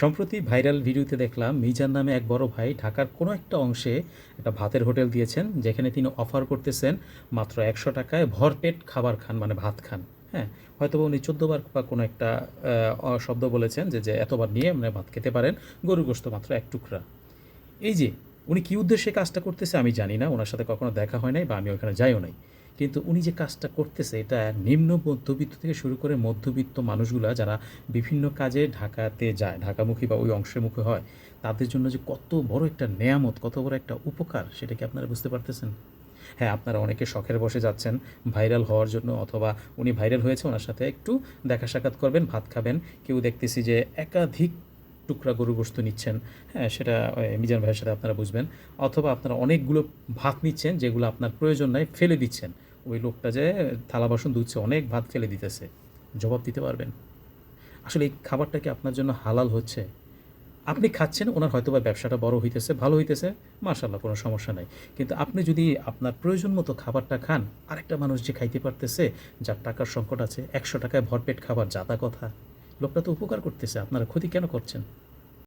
সম্প্রতি ভাইরাল ভিডিওতে দেখলাম মিজান নামে এক বড় ভাই ঢাকার কোনো একটা অংশে একটা ভাতের হোটেল দিয়েছেন, যেখানে তিনি অফার করতেছেন মাত্র একশো টাকায় ভরপেট খাবার খান মানে ভাত খান। হ্যাঁ হয়তো উনি চোদ্দোবার বা কোনো একটা শব্দ বলেছেন যে যে এতবার নিয়ে মানে ভাত খেতে পারেন গরু গোস্ত মাত্র এক টুকরা। এই যে, উনি কী উদ্দেশ্যে কাজটা করতেছে আমি জানি না, ওনার সাথে কখনো দেখা হয় নাই বা আমি ওখানে যাইও নাই। কিন্তু উনি যে কাজটা করতেছে, এটা নিম্ন মধ্যবিত্ত থেকে শুরু করে মধ্যবিত্ত মানুষগুলা যারা বিভিন্ন কাজে ঢাকাতে যায়, ঢাকামুখী বা ওই অংশের মুখে হয়, তাদের জন্য যে কত বড় একটা নেয়ামত, কত বড় একটা উপকার, সেটা কি আপনারা বুঝতে পারতেছেন? হ্যাঁ আপনারা অনেকে শখের বসে যাচ্ছেন, ভাইরাল হওয়ার জন্য, অথবা উনি ভাইরাল হয়েছে, ওনার সাথে একটু দেখা সাক্ষাৎ করবেন, ভাত খাবেন, কেউ দেখতেছি যে একাধিক টুকরা গরু গোস্ত নিচ্ছেন হ্যাঁ সেটা মিজান ভাইয়ের সাথে আপনারা বুঝবেন, অথবা আপনারা অনেকগুলো ভাত নিচ্ছেন, যেগুলো আপনার প্রয়োজন নাই, ফেলে দিচ্ছেন। ওই লোকটা যে থালা বাসন ধুচ্ছে, অনেক ভাত ফেলে দিতেছে। জবাব দিতে পারবেন। আসলে এই খাবারটা কি আপনার জন্য হালাল হচ্ছে? আপনি খাচ্ছেন, ওনার হয়তো বা ব্যবসাটা বড় হইতেছে, ভালো হইতেছে মার্শাল্লাহ কোনো সমস্যা নাই। কিন্তু আপনি যদি আপনার প্রয়োজন মতো খাবারটা খান, আরেকটা মানুষ যে খাইতে পারতেছে, যার টাকার সংকট আছে, একশো টাকায় ভরপেট খাবার যাতা কথা, লোকটা তো উপকার করতেছে, আপনারা ক্ষতি কেন করছেন?